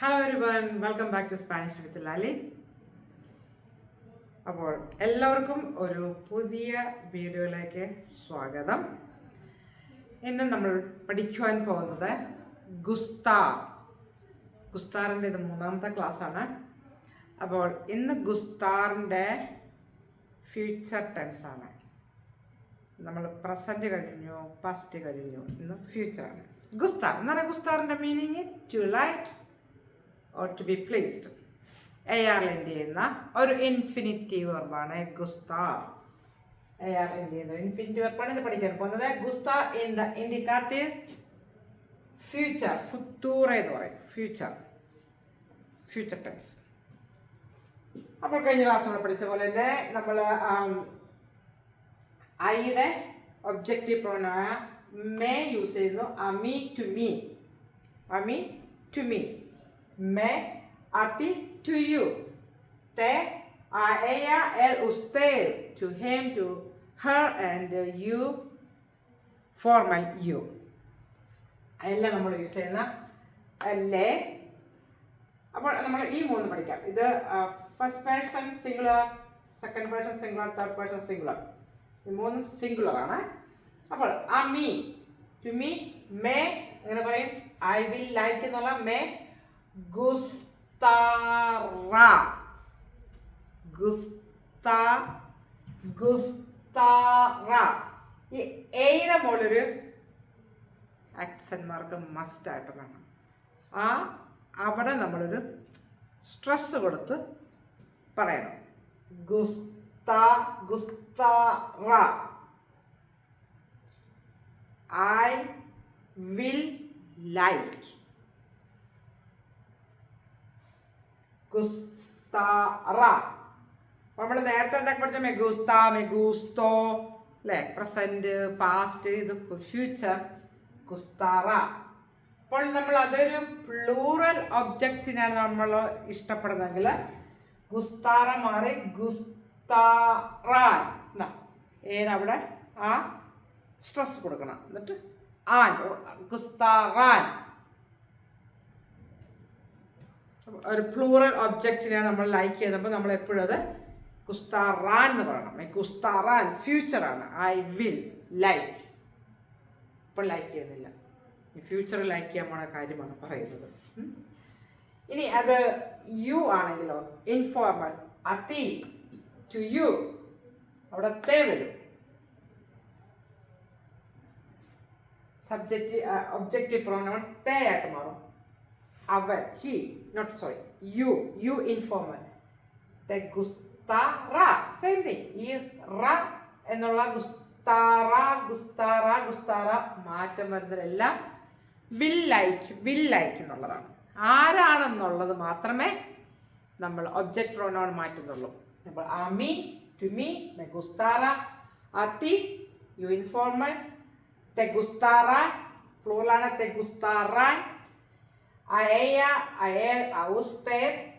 Hello everyone welcome back to Spanish with Lali അപ്പോൾ എല്ലാവർക്കും ഒരു പുതിയ വീഡിയോയിലേക്ക് സ്വാഗതം. ഇന്ന് നമ്മൾ പഠിക്കുവാൻ പോകുന്നത് ഗുസ്താർ. ഗുസ്താറിന്റെ ഇത് മൂന്നാമത്തെ ക്ലാസ്സാണ്. അപ്പോൾ ഇന്ന് ഗുസ്താറിന്റെ ഫ്യൂച്ചർ ടെൻസ് ആണ്. നമ്മൾ പ്രസന്റ് കഴിഞ്ഞു പാസ്റ്റ് കഴിഞ്ഞു ഇന്ന് ഫ്യൂച്ചറാണ് ഗുസ്താർ എന്ന് പറയുക ഗുസ്താറിന്റെ meaning to like or to be placed A R N D എന്ന ഒരു ഇൻഫിനിറ്റീവ് വെർബാണ് ഗുസ്താർ എ ആർ എൻ ഡി എന്ന ഇൻഫിനിറ്റീവ് വെർബാണ് ഇത് പഠിക്കാൻ പോകുന്നത്. ഗുസ്ത ഇൻ ദ ഇൻഡിക്കാറ്റീവ് ഫ്യൂച്ചർ ഫുത്തൂറ എന്ന് പറയും. ഫ്യൂച്ചർ ഫ്യൂച്ചർ ടെൻസ് അപ്പോൾ കഴിഞ്ഞ ക്ലാസ് നമ്മൾ പഠിച്ച പോലെ തന്നെ നമ്മൾ ഐയുടെ ഒബ്ജക്റ്റീവ് പ്രോണായ മേ യൂസ് ചെയ്യുന്നു. അമി ടു മീ അമി ടു മീ മേ ti, to you, te a ella el usted. To him to her and you formal you. എല്ലാം നമ്മൾ യൂസ് ചെയ്യുന്ന അല്ലേ അപ്പോൾ നമ്മൾ ഈ മൂന്ന് പഠിക്കാം ഇത് first person singular second person singular third person singular ഇത് മൂന്നും സിംഗുലർ ആണ് അപ്പോൾ ആ മീ ടു മീ മേ എങ്ങനെ പറയും ഐ വിൽ ലൈക്ക് എന്നുള്ള മേ ഗുസ്താറ. ഗുസ്ത ഗുസ്താറ. ഈ എയുടെ മുകളിലൊരു അക്സന്മാർക്ക് മസ്റ്റായിട്ട് വേണം ആ അവിടെ നമ്മളൊരു സ്ട്രെസ് കൊടുത്ത് പറയണം. ഗുസ്ത ഗുസ്തറ. ഐ വിൽ ലൈക്ക് ഗുസ്താറ. നമ്മൾ നേരത്തെ എന്തൊക്കെ പഠിച്ച? മെഗൂസ്ത മെഗൂസ്തോ അല്ലേ? പ്രസന്റ് പാസ്റ്റ് ഇത് ഫ്യൂച്ചർ ഗുസ്താറ. അപ്പോൾ നമ്മൾ അതൊരു പ്ലൂറൽ ഒബ്ജക്റ്റിനാണ് നമ്മൾ ഇഷ്ടപ്പെടുന്നതെങ്കിൽ ഗുസ്താറ മാറി ഗുസ്താറാൻ എന്നാ ഏതവിടെ ആ സ്ട്രെസ് കൊടുക്കണം. എന്നിട്ട് ആൻ ഗുസ്താറാൻ. ഒരു പ്ലൂറൽ ഒബ്ജക്റ്റിനെ നമ്മൾ ലൈക്ക് ചെയ്തപ്പോൾ നമ്മൾ എപ്പോഴും അത് കുസ്താറാൻ എന്ന് പറയണം. കുസ്താറാൻ ഫ്യൂച്ചറാണ് ഐ വിൽ ലൈക്ക് ഇപ്പോൾ ലൈക്ക് ചെയ്യുന്നില്ല. ഫ്യൂച്ചറിൽ ലൈക്ക് ചെയ്യാൻ പോണ കാര്യമാണ് പറയുന്നത്. ഇനി അത് യു ആണെങ്കിലോ ഇൻഫോർമൽ അതി ടു യു അവിടെ തേ വരും സബ്ജക്റ്റ് ഒബ്ജക്റ്റീവ് പ്രോനൗൺ തേ ആയിട്ട് മാറും. അവൻ he not sorry you you informal same thing ഈ റ എന്നുള്ള ഗുസ്താറ ഗുസ്താറ ഗുസ്താറ മാറ്റം വരുന്നതെല്ലാം വിൽ ലൈക്ക് വിൽ ലൈക്ക് എന്നുള്ളതാണ്. ആരാണെന്നുള്ളത് മാത്രമേ നമ്മൾ ഒബ്ജക്റ്റ് പ്രോനോൺ മാറ്റുന്നുള്ളൂ. അപ്പോൾ അമി ടു മീ മെ ഗുസ്താറ അതി യു ഇൻഫോർമൽ തെ ഗുസ്താറ pluralana തെ gustarán, a ella, a él, a usted,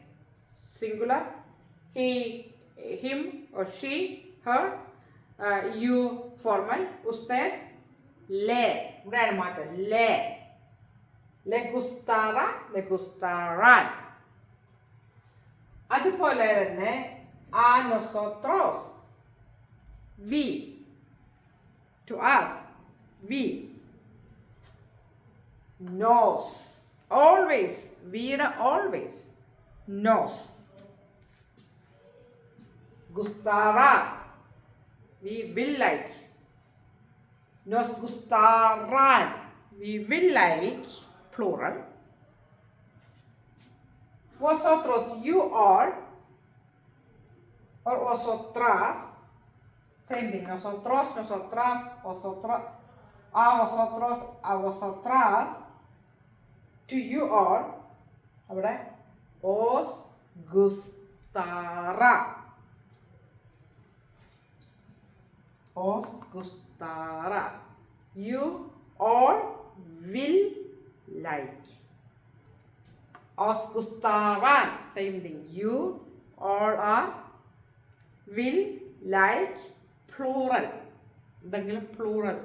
singular, he, him or she, her, uh, you, formal, usted, le, ഇവിടെയാണ് മാറ്റം le, le gustará, le gustarán. അതുപോലെ തന്നെ a nosotros, we, to us, we knows always. We're always Nos gustava we will like. Nos gustaran we will like plural. Vosotros you are or vosotras same thing nosotros nosotras vosotras vosotros a vosotras, a vosotras. To you all, അവിടെ os gustará. Os gustará. You all will like. Os gustarán. Same thing. You all are will like plural. എന്തെങ്കിലും plural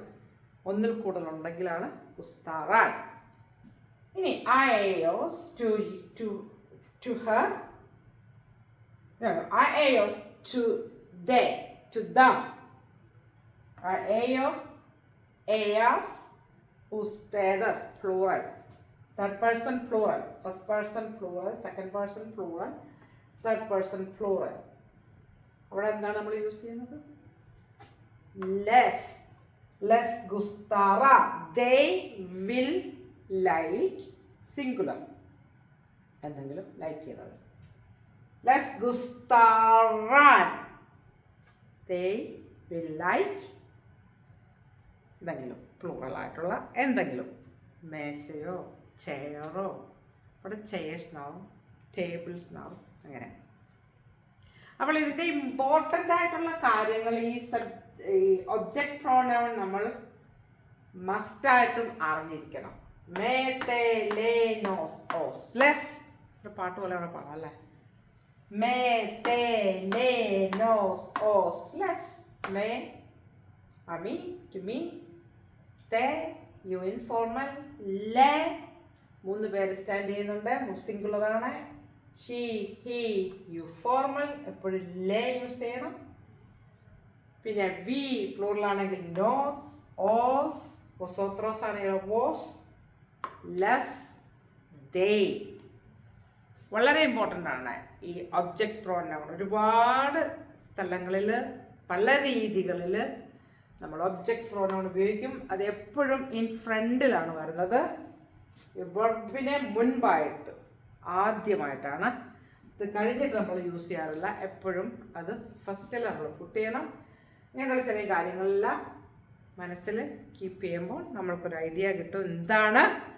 ഒന്നിൽ കൂടുതൽ ഉണ്ടെങ്കിലാണ് ഉസ്താറാൻ ഇനി അയോസ് to to to her No, no, a ellos to they, to them. A ellos, ellas, ustedes, plural. Third person, plural. First person, plural. Second person, plural. Third person, plural. അവിടെ എന്താണ് നമ്മൾ use ചെയ്യുന്നത് ലെസ് ലെസ് ഗുസ്താറ ദേ വിൽ ലൈക്ക് സിംഗുലർ എന്തെങ്കിലും like ചെയ്തത് ലെസ് ഗുസ്താറാൻ ദേ വിൽ ലൈക്ക് എന്തെങ്കിലും പ്ലൂറലായിട്ടുള്ള എന്തെങ്കിലും. മേശയോ ചെയറോ അവിടെ ചെയർസ് എന്നാവും ടേബിൾസ് എന്നാവും അങ്ങനെ. അപ്പോൾ ഇതിന്റെ ഇമ്പോർട്ടന്റ് ആയിട്ടുള്ള കാര്യങ്ങൾ ഈ സബ് ഈ ഒബ്ജക്റ്റ് പ്രോനൗൺ നമ്മൾ മസ്റ്റായിട്ടും അറിഞ്ഞിരിക്കണം. നോസ് ഓസ് ലെസ് ഒരു പാട്ട് പോലെ അവിടെ പാടാം അല്ലേ? മേ os. Les. Me. അമി ടു മീ തേ യു ഇൻഫോർമൽ ലെ മൂന്ന് പേര് സ്റ്റാൻഡ് ചെയ്യുന്നുണ്ട്. സിംഗുലറാണ് ഷീ ഹി യു ഫോർമൽ എപ്പോഴും ലേ യൂസ് ചെയ്യണം. പിന്നെ വി പ്ലൂറലാണെങ്കിൽ നോസ് ഓസ് വൊസോത്രോസ് ആണെങ്കിൽ വോസ് ലെസ് ദേ വളരെ ഇമ്പോർട്ടന്റ് ആണ് ഈ ഒബ്ജക്റ്റ് പ്രോനൗൺ ഒരുപാട് സ്ഥലങ്ങളിൽ പല രീതികളിൽ നമ്മൾ ഒബ്ജക്റ്റ് പ്രോനൗൺ ഉപയോഗിക്കും. അത് എപ്പോഴും ഇൻ ഫ്രണ്ടിലാണ് വരുന്നത്. വെർബിനെ മുൻപായിട്ട് ആദ്യമായിട്ടാണ്. ഇത് കഴിഞ്ഞിട്ട് നമ്മൾ യൂസ് ചെയ്യാറില്ല. എപ്പോഴും അത് ഫസ്റ്റിൽ നമ്മൾ പുട്ട് ചെയ്യണം. ഇങ്ങനെയുള്ള ചെറിയ കാര്യങ്ങളെല്ലാം മനസ്സിൽ കീപ്പ് ചെയ്യുമ്പോൾ നമ്മൾക്കൊരു ഐഡിയ കിട്ടും. എന്താണ്?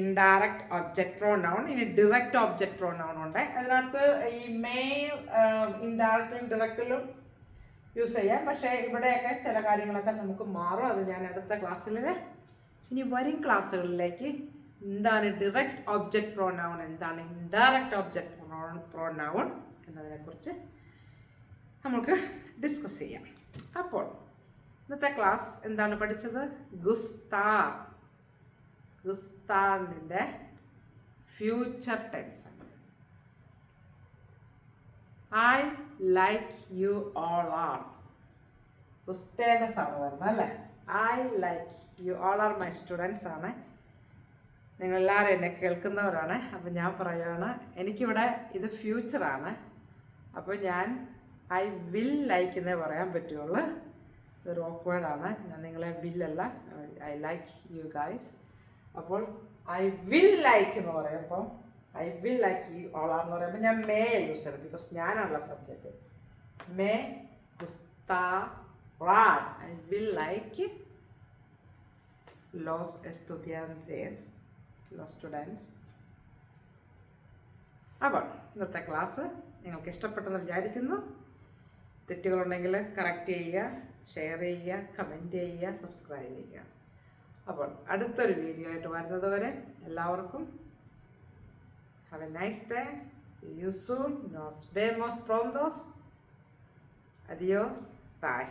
ഇൻഡയറക്റ്റ് ഒബ്ജക്ട് പ്രോണൗൺ ഇനി ഡിറക്റ്റ് ഒബ്ജക്ട് പ്രോണൗൺ ഉണ്ട്. അതിനകത്ത് ഈ മെയിൻ ഇൻഡയറക്റ്റിലും ഡിറക്റ്റിലും യൂസ് ചെയ്യാം. പക്ഷേ ഇവിടെയൊക്കെ ചില കാര്യങ്ങളൊക്കെ നമുക്ക് മാറും. അത് ഞാൻ അടുത്ത ക്ലാസ്സിൽ ഇനി വരും ക്ലാസ്സുകളിലേക്ക് എന്താണ് ഡിറക്റ്റ് ഒബ്ജക്റ്റ് പ്രോണൗൺ എന്താണ് ഇൻഡയറക്റ്റ് ഒബ്ജക്റ്റ് പ്രോണൗൺ എന്നതിനെക്കുറിച്ച് നമുക്ക് ഡിസ്കസ് ചെയ്യാം. അപ്പോൾ ഇന്നത്തെ ക്ലാസ് എന്താണ് പഠിച്ചത്? ഗുസ്താർ ഗുസ്താറിന്റെ future tense I like you all are പുസ്തക സഹോദരൻ അല്ലേ? I like you all are my students ആണ്. നിങ്ങളെല്ലാവരും എന്നെ കേൾക്കുന്നവരാണ്. അപ്പം ഞാൻ പറയുകയാണ് എനിക്കിവിടെ ഇത് ഫ്യൂച്ചറാണ് അപ്പോൾ ഞാൻ ഐ വിൽ ലൈക്ക് എന്നേ പറയാൻ പറ്റുള്ളൂ. ഇതൊരു ഓക്വേഡാണ് ഞാൻ നിങ്ങളെ വില്ലല്ല ഐ ലൈക്ക് യു ഗൈസ് അപ്പോൾ ഐ വിൽ ലൈക്ക് എന്ന് പറയുമ്പോൾ I will like you all are എന്ന് പറയുമ്പോൾ ഞാൻ മേ യൂസ് ചെയ്യണം ബിക്കോസ് ഞാനാണുള്ള സബ്ജക്റ്റ് മേ ഐ വിൽ ലൈക്ക് ലോസ് എസ്തുതിയാന്ത്രേസ് ലോ സ്റ്റുഡൻസ് അപ്പോൾ ഇന്നത്തെ ക്ലാസ് നിങ്ങൾക്ക് ഇഷ്ടപ്പെട്ടെന്ന് വിചാരിക്കുന്നു. തെറ്റുകളുണ്ടെങ്കിൽ കറക്റ്റ് ചെയ്യുക ഷെയർ ചെയ്യുക കമന്റ് ചെയ്യുക സബ്സ്ക്രൈബ് ചെയ്യുക. അപ്പോൾ അടുത്തൊരു വീഡിയോ ആയിട്ട് വരുന്നത് വരെ എല്ലാവർക്കും have a nice day see you soon nose ഡേ മോസ് പ്രോന്തോസ് അദിയോസ് ബൈ